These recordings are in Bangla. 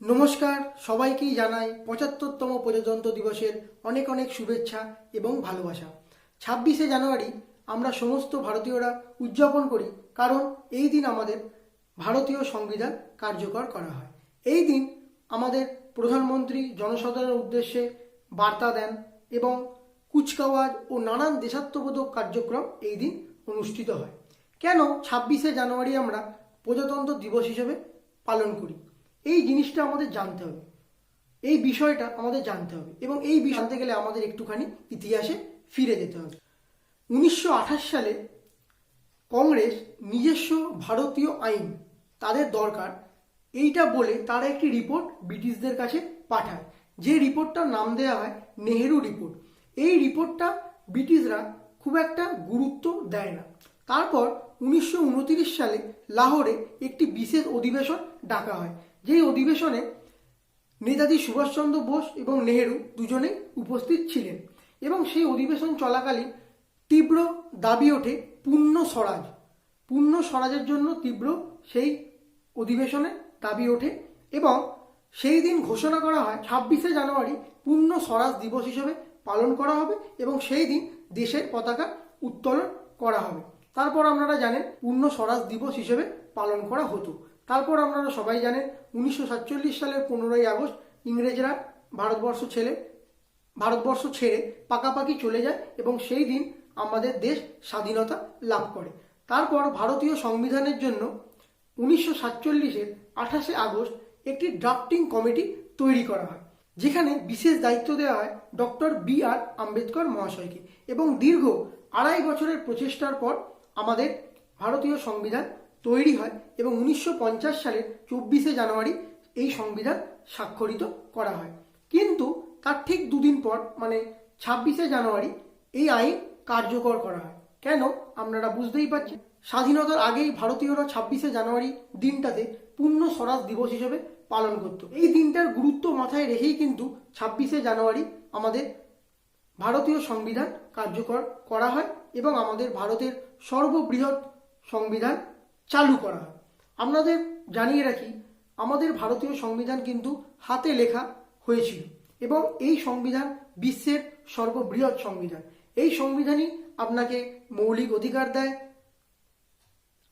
নমস্কার, সবাইকেই জানাই পঁচাত্তরতম প্রজাতন্ত্র দিবসের অনেক অনেক শুভেচ্ছা এবং ভালোবাসা। ছাব্বিশে জানুয়ারি আমরা সমস্ত ভারতীয়রা উদযাপন করি কারণ এই দিন আমাদের ভারতীয় সংবিধান কার্যকর করা হয়। এই দিন আমাদের প্রধানমন্ত্রী জনসাধারণের উদ্দেশ্যে বার্তা দেন এবং কুচকাওয়াজ ও নানান দেশাত্মবোধক কার্যক্রম এই দিন অনুষ্ঠিত হয়। কেন ছাব্বিশে জানুয়ারি আমরা প্রজাতন্ত্র দিবস হিসেবে পালন করি? এই জিনিসটা আমাদের জানতে হবে। এই বিষয়টা আমাদের জানতে হবে এবং এই বিষয় জানতে গেলে আমাদের একটুখানি ইতিহাসে ফিরে যেতে হবে। উনিশশো আঠাশ সালে কংগ্রেস নিজস্ব ভারতীয় আইন তাদের দরকার, এইটা বলে তারা একটি রিপোর্ট ব্রিটিশদের কাছে পাঠায়। যে রিপোর্টটার নাম দেওয়া হয় নেহেরু রিপোর্ট। এই রিপোর্টটা ব্রিটিশরা খুব একটা গুরুত্ব দেয় না। তারপর উনিশশো সালে লাহোরে একটি বিশেষ অধিবেশন ডাকা হয়। যেই অধিবেশনে নেতাজি সুভাষচন্দ্র বোস এবং নেহেরু দুজনেই উপস্থিত ছিলেন এবং সেই অধিবেশন চলাকালীন তীব্র দাবি ওঠে পূর্ণ স্বরাজ। পূর্ণ স্বরাজের জন্য তীব্র সেই অধিবেশনে দাবি ওঠে এবং সেই দিন ঘোষণা করা হয়, ছাব্বিশে জানুয়ারি পূর্ণ স্বরাজ দিবস হিসেবে পালন করা হবে এবং সেই দিন দেশের পতাকা উত্তোলন করা হবে। তারপর আপনারা জানেন পূর্ণ স্বরাজ দিবস হিসেবে পালন করা হতো। তারপর আপনারা সবাই জানেন উনিশশো সাতচল্লিশ সালের পনেরোই আগস্ট ইংরেজরা ভারতবর্ষ ছেড়ে ভারতবর্ষ ছেড়ে পাকাপাকি চলে যায় এবং সেই দিন আমাদের দেশ স্বাধীনতা লাভ করে। তারপর ভারতীয় সংবিধানের জন্য উনিশশো সাতচল্লিশের আঠাশে আগস্ট একটি ড্রাফটিং কমিটি তৈরি করা হয়, যেখানে বিশেষ দায়িত্ব দেওয়া হয় ডক্টর বি আর আম্বেদকর মহাশয়কে। এবং দীর্ঘ আড়াই বছরের প্রচেষ্টার পর আমাদের ভারতীয় সংবিধান তৈরি হয় এবং উনিশশো পঞ্চাশ সালের চব্বিশে জানুয়ারি এই সংবিধান স্বাক্ষরিত করা হয়। কিন্তু তার ঠিক দুদিন পর মানে ছাব্বিশে জানুয়ারি, এই আইন কার্যকর করা হয়। কেন? আপনারা বুঝতেই পারছেন। স্বাধীনতার আগেই ভারতীয়রা ছাব্বিশে জানুয়ারি দিনটাতে পূর্ণ স্বরাজ দিবস হিসেবে পালন করত। এই দিনটার গুরুত্ব মাথায় রেখেই কিন্তু ছাব্বিশে জানুয়ারি আমাদের ভারতীয় সংবিধান কার্যকর করা হয় এবং আমাদের ভারতের সর্ববৃহৎ সংবিধান চালু করা হয় আপনাদের জানিয়ে রাখি, আমাদের ভারতীয় সংবিধান কিন্তু হাতে লেখা হয়েছিল এবং এই সংবিধান বিশ্বের সর্ববৃহৎ সংবিধান। এই সংবিধানই আপনাকে মৌলিক অধিকার দেয়।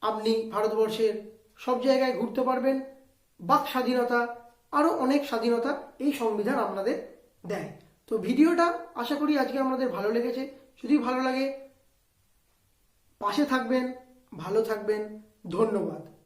আপনি ভারতবর্ষের সব জায়গায় ঘুরতে পারবেন। বাক স্বাধীনতা আরও অনেক স্বাধীনতা এই সংবিধান আপনাদের দেয়। তো ভিডিওটা আশা করি আজকে আমাদের ভালো লেগেছে। যদি ভালো লাগে, পাশে থাকবেন, ভালো থাকবেন। ধন্যবাদ।